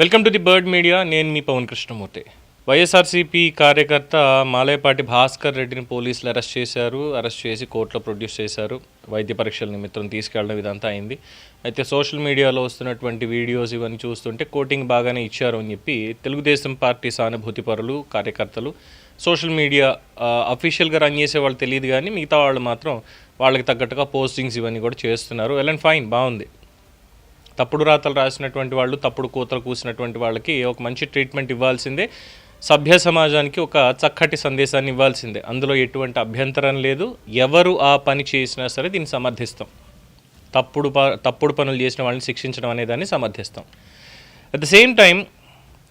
Welcome to the Bird Media నేను మీ పవన్ కృష్ణమూర్తి. వైఎస్ఆర్సీపీ కార్యకర్త మాలేపాటి భాస్కర్ రెడ్డిని పోలీసులు అరెస్ట్ చేశారు. అరెస్ట్ చేసి కోర్టులో ప్రొడ్యూస్ చేశారు. వైద్య పరీక్షల నిమిత్తం తీసుకెళ్ళడం ఇదంతా అయింది. అయితే సోషల్ మీడియాలో వస్తున్నటువంటి వీడియోస్ ఇవన్నీ చూస్తుంటే కోటింగ్ బాగానే ఇచ్చారు అని చెప్పి తెలుగుదేశం పార్టీ సానుభూతి పరులు కార్యకర్తలు సోషల్ మీడియా అఫీషియల్గా రన్ చేసే వాళ్ళు తెలియదు కానీ మిగతా వాళ్ళు మాత్రం వాళ్ళకి తగ్గట్టుగా పోస్టింగ్స్ ఇవన్నీ కూడా చేస్తున్నారు. వెల్ అండ్ ఫైన్ బాగుంది. తప్పుడు రాతలు రాసినటువంటి వాళ్ళు తప్పుడు కూతలు కూసినటువంటి వాళ్ళకి ఒక మంచి ట్రీట్మెంట్ ఇవ్వాల్సిందే. సభ్య సమాజానికి ఒక చక్కటి సందేశాన్ని ఇవ్వాల్సిందే. అందులో ఎటువంటి అభ్యంతరం లేదు. ఎవరు ఆ పని చేసినా సరే దీన్ని సమర్థిస్తాం. తప్పుడు ప తప్పుడు పనులు చేసిన వాళ్ళని శిక్షించడం అనేదాన్ని సమర్థిస్తాం. అట్ ద సేమ్ టైం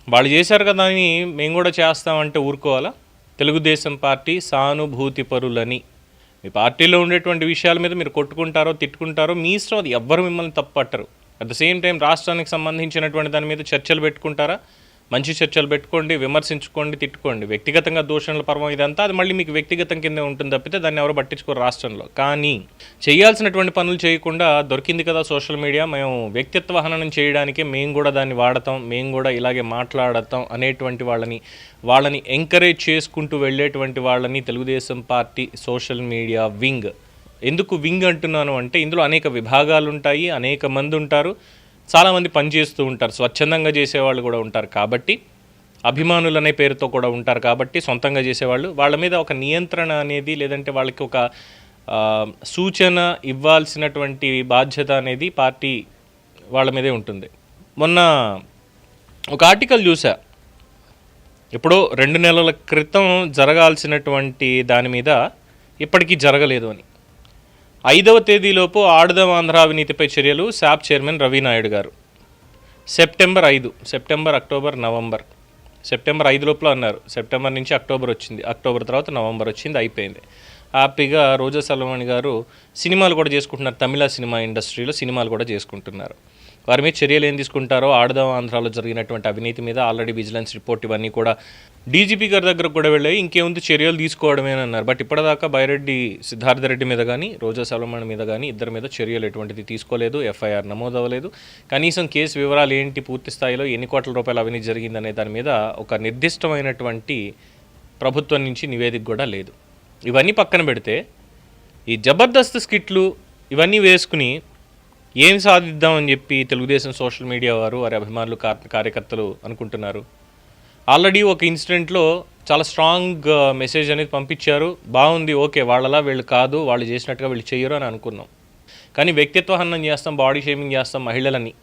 వాళ్ళు చేశారు కదా అని మేము కూడా చేస్తామంటే ఊరుకోవాలా? తెలుగుదేశం పార్టీ సానుభూతి పరులని మీ పార్టీలో ఉండేటువంటి విషయాల మీద మీరు కొట్టుకుంటారో తిట్టుకుంటారో మీ ఇష్టం అది. ఎవ్వరు మిమ్మల్ని తప్పట్టరు అట్ ద సేమ్ టైం రాష్ట్రానికి సంబంధించినటువంటి దాని మీద చర్చలు పెట్టుకుంటారా? మంచి చర్చలు పెట్టుకోండి విమర్శించుకోండి తిట్టుకోండి. వ్యక్తిగతంగా దూషణల పర్వం ఇదంతా అది మళ్ళీ మీకు వ్యక్తిగతం కింద ఉంటుంది తప్పితే దాన్ని ఎవరు పట్టించుకోరు రాష్ట్రంలో. కానీ చేయాల్సినటువంటి పనులు చేయకుండా దొరికింది కదా సోషల్ మీడియా మేము వ్యక్తిత్వ హననం చేయడానికే మేము కూడా దాన్ని వాడతాం మేము కూడా ఇలాగే మాట్లాడతాం అనేటువంటి వాళ్ళని వాళ్ళని ఎంకరేజ్ చేసుకుంటూ వెళ్ళేటువంటి వాళ్ళని Telugu Desam party social media wing. ఎందుకు వింగ్ అంటున్నాను అంటే ఇందులో అనేక విభాగాలు ఉంటాయి అనేక మంది ఉంటారు చాలామంది పనిచేస్తూ ఉంటారు స్వచ్ఛందంగా చేసేవాళ్ళు కూడా ఉంటారు కాబట్టి అభిమానులు అనే పేరుతో కూడా ఉంటారు కాబట్టి సొంతంగా చేసేవాళ్ళు వాళ్ళ మీద ఒక నియంత్రణ అనేది లేదంటే వాళ్ళకి ఒక సూచన ఇవ్వాల్సినటువంటి బాధ్యత అనేది పార్టీ వాళ్ళ మీదే ఉంటుంది. మొన్న ఒక ఆర్టికల్ చూసా. ఎప్పుడో రెండు నెలల క్రితం జరగాల్సినటువంటి దాని మీద ఇప్పటికీ జరగలేదు అని. ఐదవ తేదీలోపు ఆడుదాం ఆంధ్ర అవినీతిపై చర్యలు శాప్ చైర్మన్ రవి నాయుడు గారు. సెప్టెంబర్ ఐదు సెప్టెంబర్ అక్టోబర్ నవంబర్. సెప్టెంబర్ ఐదు లోపల అన్నారు. సెప్టెంబర్ నుంచి అక్టోబర్ వచ్చింది. అక్టోబర్ తర్వాత నవంబర్ వచ్చింది అయిపోయింది. హ్యాపీగా రోజా సలమణి గారు సినిమాలు కూడా చేసుకుంటున్నారు. తమిళ సినిమా ఇండస్ట్రీలో సినిమాలు కూడా చేసుకుంటున్నారు. వారి మీద చర్యలు ఏం తీసుకుంటారో ఆడదాం ఆంధ్రాలో జరిగినటువంటి అవినీతి మీద ఆల్రెడీ విజిలెన్స్ రిపోర్ట్ ఇవన్నీ కూడా డీజీపీ గారి దగ్గర కూడా వెళ్ళాయి. ఇంకేముంది? చర్యలు తీసుకోవడమేనన్నారు బట్ ఇప్పటిదాకా బైరెడ్డి సిద్ధార్థ రెడ్డి మీద కానీ రోజా సలమణి మీద కానీ ఇద్దరి మీద చర్యలు ఎటువంటిది తీసుకోలేదు. ఎఫ్ఐఆర్ నమోదు అవ్వలేదు కనీసం కేసు వివరాలు ఏంటి పూర్తి స్థాయిలో? ఎన్ని కోట్ల రూపాయల అవినీతి జరిగిందనే దాని మీద ఒక నిర్దిష్టమైనటువంటి ప్రభుత్వం నుంచి నివేదిక కూడా లేదు. ఇవన్నీ పక్కన పెడితే ఈ జబర్దస్త్ స్కిట్లు ఇవన్నీ వేసుకుని ఏం సాధిద్దామని చెప్పి తెలుగుదేశం సోషల్ మీడియా వారు వారి అభిమానులు కార్యకర్తలు అనుకుంటున్నారు. ఆల్రెడీ ఒక ఇన్సిడెంట్లో చాలా స్ట్రాంగ్ మెసేజ్ అనేది పంపించారు. బాగుంది ఓకే వాళ్ళలా వీళ్ళు కాదు వాళ్ళు చేసినట్టుగా వీళ్ళు చెయ్యరు అని అనుకున్నాం. కానీ వ్యక్తిత్వ హనం చేస్తాం బాడీ షేమింగ్ చేస్తాం మహిళలని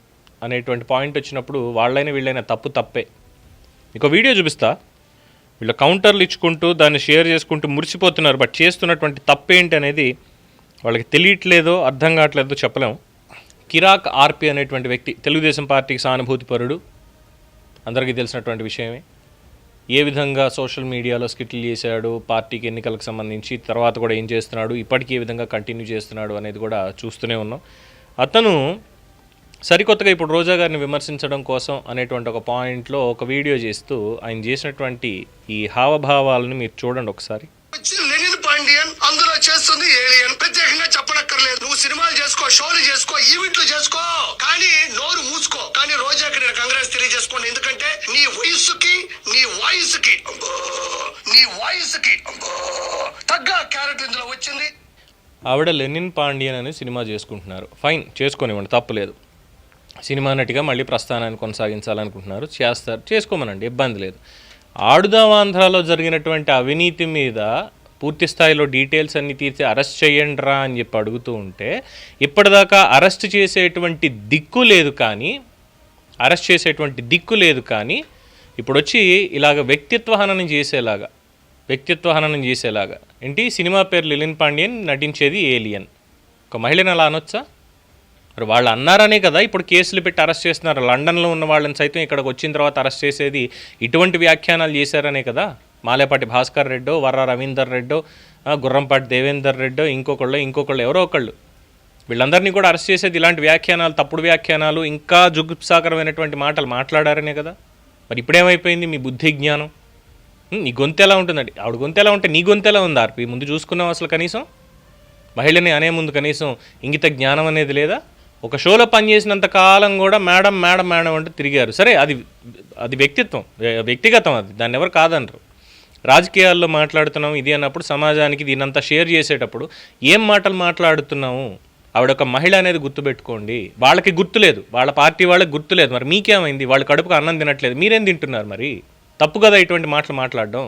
అనేటువంటి పాయింట్ వచ్చినప్పుడు వాళ్ళైనా వీళ్ళైనా తప్పు తప్పే. మీకు వీడియో చూపిస్తా. వీళ్ళు కౌంటర్లు ఇచ్చుకుంటూ దాన్ని షేర్ చేసుకుంటూ మురిసిపోతున్నారు. బట్ చేస్తున్నటువంటి తప్పేంటి అనేది వాళ్ళకి తెలియట్లేదో అర్థం కావట్లేదో చెప్పలేము కిరాక్ ఆర్పి అనేటువంటి వ్యక్తి తెలుగుదేశం పార్టీకి సానుభూతి పరుడు అందరికీ తెలిసినటువంటి విషయమే. ఏ విధంగా సోషల్ మీడియాలో స్కిట్లు చేశాడు పార్టీకి ఎన్నికలకు సంబంధించి తర్వాత కూడా ఏం చేస్తున్నాడు ఇప్పటికీ ఏ విధంగా కంటిన్యూ చేస్తున్నాడు అనేది కూడా చూస్తూనే ఉన్నాం. అతను సరికొత్తగా ఇప్పుడు రోజా గారిని విమర్శించడం కోసం అనేటువంటి ఒక పాయింట్లో ఒక వీడియో చేస్తూ ఆయన చేసినటువంటి ఈ హావభావాలను మీరు చూడండి ఒకసారి. వస్తుంది. లెనిన్ ఏలియన్ ప్రత్యేకంగా చెప్పనక్కర్లేదు. నువ్వు సినిమాలు చేసుకో షోలు చేసుకో ఈవెంట్లు చేసుకో. కానీ నోరు మూసుకో. కానీ రోజాకి నేను కాంగ్రెస్ తెలియజేసుకోండి ఎందుకంటే నీ వయసుకి నీ వాయిస్కి నీ వాయిస్కి తగ్గ క్యారెట్ ఇందులో వచ్చింది. ఆవిడ లెనిన్ పాండియన్ అనే సినిమా చేసుకుంటున్నారు. ఫైన్ చేసుకోనివ్వండి తప్పులేదు. సినిమా నటిగా మళ్ళీ ప్రస్థానాన్ని కొనసాగించాలనుకుంటున్నారు. చేస్తారు చేసుకోమనండి ఇబ్బంది లేదు. ఆడుదాం ఆంధ్రాలో జరిగినటువంటి అవినీతి మీద పూర్తి స్థాయిలో డీటెయిల్స్ అన్ని తీర్చి అరెస్ట్ చేయండి రా అని చెప్పి అడుగుతూ ఉంటే ఇప్పటిదాకా అరెస్ట్ చేసేటువంటి దిక్కు లేదు కానీ అరెస్ట్ చేసేటువంటి దిక్కు లేదు కానీ ఇప్పుడు వచ్చి ఇలాగ వ్యక్తిత్వ హననం చేసేలాగా వ్యక్తిత్వ హననం చేసేలాగా. ఏంటి? సినిమా పేరు లిలిన్ పాండ్యన్ నటించేది ఏలియన్. ఒక మహిళని అలా అనొచ్చా? మరి వాళ్ళు అన్నారనే కదా ఇప్పుడు కేసులు పెట్టి అరెస్ట్ చేస్తున్నారు. లండన్లో ఉన్న వాళ్ళని సైతం ఇక్కడికి వచ్చిన తర్వాత అరెస్ట్ చేసేది ఇటువంటి వ్యాఖ్యానాలు చేశారనే కదా. మాలేపాటి భాస్కర్ రెడ్డో వర్ర రవీందర్ రెడ్డో గుర్రంపాటి దేవేందర్ రెడ్డో ఇంకొకళ్ళు ఇంకొకళ్ళు ఎవరో ఒకళ్ళు. వీళ్ళందరినీ కూడా అరెస్ట్ చేసేది ఇలాంటి వ్యాఖ్యానాలు తప్పుడు వ్యాఖ్యానాలు ఇంకా జుగుప్సాకరమైనటువంటి మాటలు మాట్లాడారనే కదా? మరి ఇప్పుడేమైపోయింది మీ బుద్ధి జ్ఞానం? నీ గొంతు ఎలా ఉంటుందండి? ఆవిడ గొంతు ఎలా ఉంటే నీ గొంతు ఎలా ఉంది ఆర్పి? ముందు చూసుకున్నావు అసలు కనీసం? మహిళని అనే ముందు కనీసం ఇంగిత జ్ఞానం అనేది లేదా? ఒక షోలో పనిచేసినంత కాలం కూడా మేడం మేడం మేడం అంటూ తిరిగారు. సరే అది అది వ్యక్తిత్వం వ్యక్తిగతం అది. దాన్ని ఎవరు కాదనరు రాజకీయాల్లో మాట్లాడుతున్నాం ఇది అన్నప్పుడు సమాజానికి దీనంతా షేర్ చేసేటప్పుడు ఏం మాటలు మాట్లాడుతున్నాము ఆవిడ ఒక మహిళ అనేది గుర్తుపెట్టుకోండి. వాళ్ళకి గుర్తులేదు వాళ్ళ పార్టీ వాళ్ళకి గుర్తులేదు మరి మీకేమైంది? వాళ్ళ కడుపుకు అన్నం తినట్లేదు. మీరేం తింటున్నారు మరి? తప్పు కదా ఇటువంటి మాటలు మాట్లాడడం?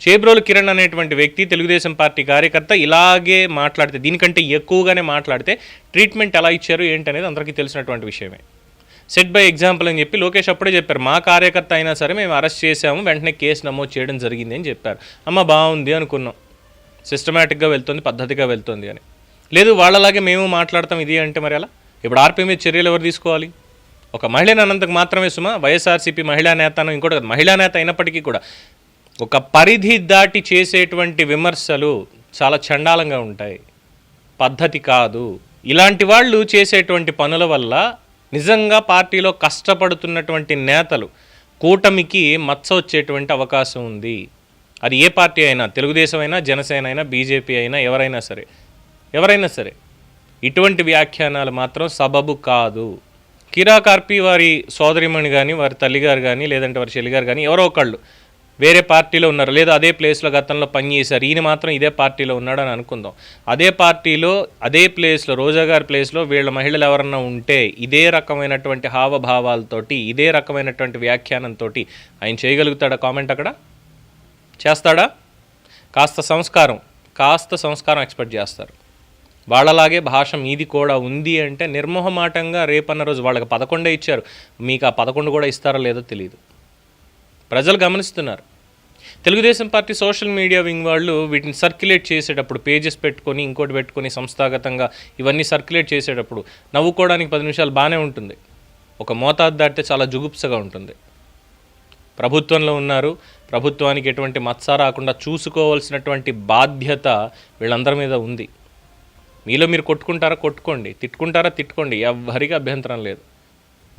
చేబ్రోలు కిరణ్ అనేటువంటి వ్యక్తి తెలుగుదేశం పార్టీ కార్యకర్త ఇలాగే మాట్లాడితే దీనికంటే ఎక్కువగానే మాట్లాడితే ట్రీట్మెంట్ ఎలా ఇచ్చారు ఏంటనేది అందరికీ తెలిసినటువంటి విషయమే. సెట్ బై ఎగ్జాంపుల్ అని చెప్పి లోకేష్ అప్పుడే చెప్పారు. మా కార్యకర్త అయినా సరే మేము అరెస్ట్ చేసాము వెంటనే కేసు నమోదు చేయడం జరిగింది అని చెప్పారు. అమ్మ బాగుంది అనుకున్నాం. సిస్టమేటిక్గా వెళ్తుంది పద్ధతిగా వెళ్తుంది అని. లేదు వాళ్ళలాగే మేము మాట్లాడతాం ఇది అంటే మరి ఎలా ఇప్పుడు ఆర్పీ మీద చర్యలు ఎవరు తీసుకోవాలి? ఒక మహిళను అన్నంతకు మాత్రమే సుమా వైఎస్ఆర్సీపీ మహిళా నేతను ఇంకోటి మహిళా నేత అయినప్పటికీ కూడా ఒక పరిధి దాటి చేసేటువంటి విమర్శలు చాలా చండాలంగా ఉంటాయి. పద్ధతి కాదు. ఇలాంటి వాళ్ళు చేసేటువంటి పనుల వల్ల నిజంగా పార్టీలో కష్టపడుతున్నటువంటి నేతలు కూటమికి మచ్చ వచ్చేటువంటి అవకాశం ఉంది. అది ఏ పార్టీ అయినా తెలుగుదేశం అయినా జనసేన అయినా బీజేపీ అయినా ఎవరైనా సరే ఎవరైనా సరే ఇటువంటి వ్యాఖ్యానాలు మాత్రం సబబు కాదు. కిరా కార్పి వారి సోదరిమణి కానీ వారి తల్లిగారు కానీ లేదంటే వారి చెల్లిగారు కానీ ఎవరో ఒకళ్ళు వేరే పార్టీలో ఉన్నారు. లేదా అదే ప్లేస్లో గతంలో పనిచేశారు ఈయన మాత్రం ఇదే పార్టీలో ఉన్నాడు అని అనుకుందాం. అదే పార్టీలో అదే ప్లేస్లో రోజా గారి ప్లేస్లో వీళ్ళ మహిళలు ఎవరన్నా ఉంటే ఇదే రకమైనటువంటి హావభావాలతోటి ఇదే రకమైనటువంటి వ్యాఖ్యానంతో ఆయన చేయగలుగుతాడా? కామెంట్ అక్కడ? చేస్తాడా? కాస్త సంస్కారం కాస్త సంస్కారం ఎక్స్పెక్ట్ చేస్తారు. వాళ్ళలాగే భాష మీది కూడా ఉంది అంటే నిర్మోహమాటంగా రేపన్న రోజు వాళ్ళకి పదకొండే ఇచ్చారు. మీకు ఆ పదకొండు కూడా ఇస్తారో లేదో తెలియదు ప్రజలు గమనిస్తున్నారు. Telugu Desam party social media wing వాళ్ళు వీటిని సర్క్యులేట్ చేసేటప్పుడు పేజెస్ పెట్టుకొని ఇంకోటి పెట్టుకొని సంస్థాగతంగా ఇవన్నీ సర్క్యులేట్ చేసేటప్పుడు నవ్వుకోవడానికి పది నిమిషాలు బాగానే ఉంటుంది. ఒక మోతాదు దాటితే చాలా జుగుప్సగా ఉంటుంది. ప్రభుత్వంలో ఉన్నారు. ప్రభుత్వానికి ఎటువంటి మత్స రాకుండా చూసుకోవాల్సినటువంటి బాధ్యత వీళ్ళందరి మీద ఉంది. మీలో మీరు కొట్టుకుంటారా? కొట్టుకోండి. తిట్టుకుంటారా? తిట్టుకోండి. ఎవరికి అభ్యంతరం లేదు.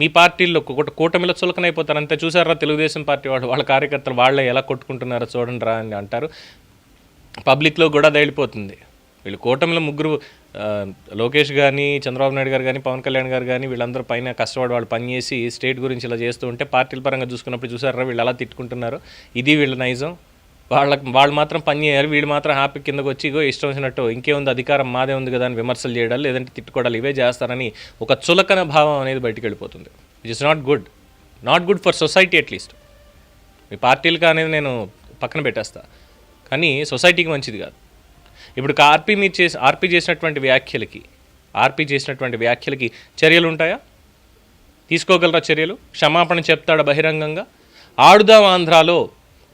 మీ పార్టీల్లో కూట- కూటమిలో చులకనైపోతారు. అంతే చూసారా తెలుగుదేశం పార్టీ వాళ్ళు వాళ్ళ కార్యకర్తలు వాళ్ళే ఎలా కొట్టుకుంటున్నారో చూడండి రా అని అంటారు. పబ్లిక్లో కూడా దయలిపోతుంది వీళ్ళు కూటమిలో ముగ్గురు లోకేష్ కానీ చంద్రబాబు నాయుడు గారు కానీ పవన్ కళ్యాణ్ గారు కానీ వీళ్ళందరూ పైన కష్టపడి వాళ్ళు పనిచేసి స్టేట్ గురించి ఇలా చేస్తూ ఉంటే పార్టీల పరంగా చూసుకున్నప్పుడు చూసారా వీళ్ళు అలా తిట్టుకుంటున్నారు. ఇది వీళ్ళ నైజం. వాళ్ళకి వాళ్ళు మాత్రం పని చేయాలి వీళ్ళు మాత్రం హ్యాపీ కిందకు వచ్చి ఇగో ఇష్టం వచ్చినట్టు ఇంకేముంది అధికారం మాదే ఉంది కదా అని విమర్శలు చేయడాలు లేదంటే తిట్టుకోవడాలు ఇవే చేస్తారని ఒక చులకన భావం అనేది బయటికి వెళ్ళిపోతుంది. It is not good not good for society at least మీ పార్టీలకు అనేది నేను పక్కన పెట్టేస్తా. కానీ సొసైటీకి మంచిది కాదు. ఇప్పుడు ఆర్పీ మీరు చేసి ఆర్పీ చేసినటువంటి వ్యాఖ్యలకి ఆర్పీ చేసినటువంటి వ్యాఖ్యలకి చర్యలు ఉంటాయా? తీసుకోగలరా చర్యలు? క్షమాపణ చెప్తాడా బహిరంగంగా? ఆడుదాం ఆంధ్రాలో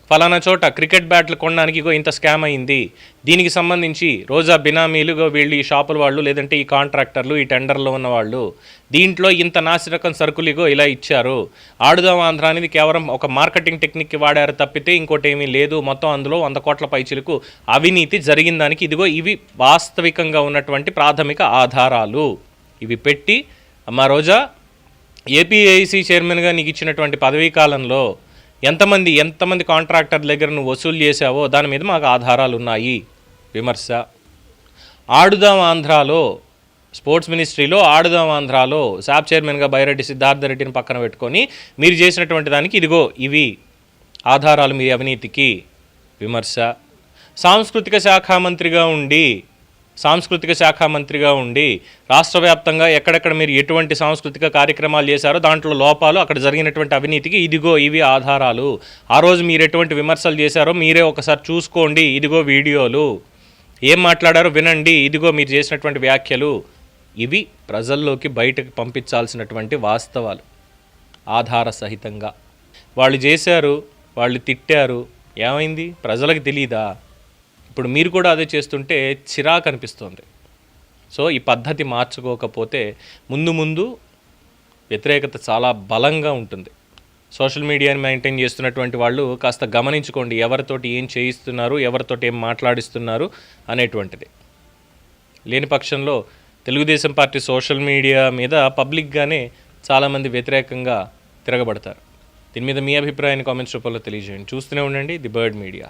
ఫలానా చోట క్రికెట్ బ్యాట్లు కొనడానికి ఇగో ఇంత స్కామ్ అయింది. దీనికి సంబంధించి రోజా బినామీలు వీళ్ళు ఈ షాపుల వాళ్ళు లేదంటే ఈ కాంట్రాక్టర్లు ఈ టెండర్లో ఉన్న వాళ్ళు దీంట్లో ఇంత నాసిరకం సరుకులు ఇగో ఇలా ఇచ్చారు. ఆడుదాం ఆంధ్ర అనేది కేవలం ఒక మార్కెటింగ్ టెక్నిక్ వాడారు తప్పితే ఇంకోటి ఏమీ లేదు. మొత్తం అందులో వంద కోట్ల పైచిలకు అవినీతి జరిగిన దానికి ఇదిగో ఇవి వాస్తవికంగా ఉన్నటువంటి ప్రాథమిక ఆధారాలు. ఇవి పెట్టి మా రోజా ఏపీఐసి చైర్మన్గా నీకు ఇచ్చినటువంటి పదవీ కాలంలో ఎంతమంది ఎంతమంది కాంట్రాక్టర్ దగ్గర నువ్వు వసూలు చేసావో దాని మీద మాకు ఆధారాలు ఉన్నాయి. విమర్శ. ఆడుదాం ఆంధ్రాలో స్పోర్ట్స్ మినిస్ట్రీలో ఆడుదాం ఆంధ్రాలో శాప్ చైర్మన్గా బైరెడ్డి సిద్ధార్థ రెడ్డిని పక్కన పెట్టుకొని మీరు చేసినటువంటి దానికి ఇదిగో ఇవి ఆధారాలు మీ అవినీతికి. విమర్శ. సాంస్కృతిక శాఖ మంత్రిగా ఉండి సాంస్కృతిక శాఖ మంత్రిగా ఉండి రాష్ట్ర వ్యాప్తంగా ఎక్కడెక్కడ మీరు ఎటువంటి సాంస్కృతిక కార్యక్రమాలు చేశారో దాంట్లో లోపాలు అక్కడ జరిగినటువంటి అవినీతికి ఇదిగో ఇవి ఆధారాలు. ఆ రోజు మీరు ఎటువంటి విమర్శలు చేశారో మీరే ఒకసారి చూసుకోండి ఇదిగో వీడియోలు. ఏం మాట్లాడారో వినండి ఇదిగో మీరు చేసినటువంటి వ్యాఖ్యలు. ఇవి ప్రజల్లోకి బయటకు పంపించాల్సినటువంటి వాస్తవాలు ఆధార సహితంగా వాళ్ళు చేశారు వాళ్ళు తిట్టారు. ఏమైంది? ప్రజలకు తెలీదా? ఇప్పుడు మీరు కూడా అదే చేస్తుంటే చిరాకు అనిపిస్తుంది. సో ఈ పద్ధతి మార్చుకోకపోతే ముందు ముందు వ్యతిరేకత చాలా బలంగా ఉంటుంది. సోషల్ మీడియాని మెయింటైన్ చేస్తున్నటువంటి వాళ్ళు కాస్త గమనించుకోండి ఎవరితోటి ఏం చేయిస్తున్నారు ఎవరితోటి ఏం మాట్లాడిస్తున్నారు అనేటువంటిది. లేని పక్షంలో తెలుగుదేశం పార్టీ సోషల్ మీడియా మీద పబ్లిక్గానే చాలామంది వ్యతిరేకంగా తిరగబడతారు. దీని మీద మీ అభిప్రాయాన్ని కామెంట్స్ రూపంలో తెలియజేయండి. చూస్తూనే ఉండండి ది బర్డ్ మీడియా.